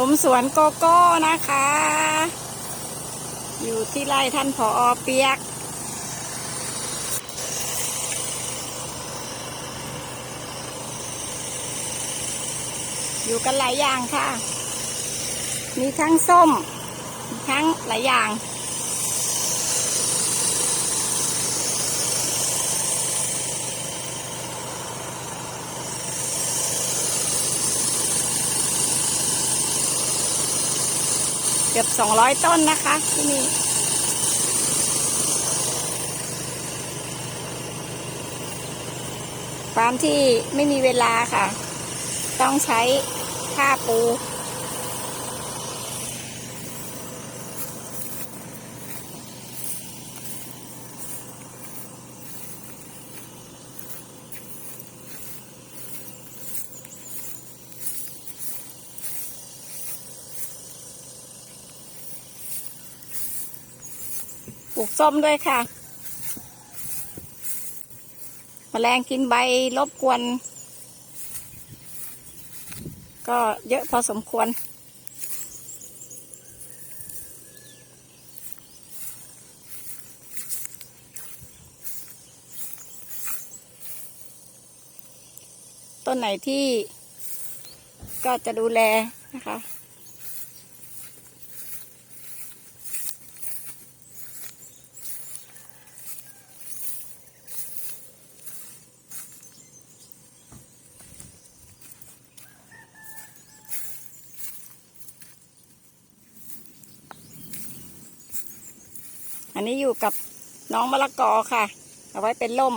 ชมสวนโกโก้นะคะ อยู่ที่ไร่ท่านผออเปียก อยู่กันหลายอย่างค่ะ มีทั้งส้ม ทั้งหลายอย่าง กือบสองร้อยต้นนะคะที่นี่ความที่ไม่มีเวลาค่ะ ต้องใช้ผ้าปู ลูกส้มด้วยค่ะแมลงกินใบรบกวน ก็เยอะพอสมควร ต้นไหนที่ก็จะดูแลนะคะ อันนี้อยู่กับน้องมะละกอค่ะ เอาไว้เป็นล่ม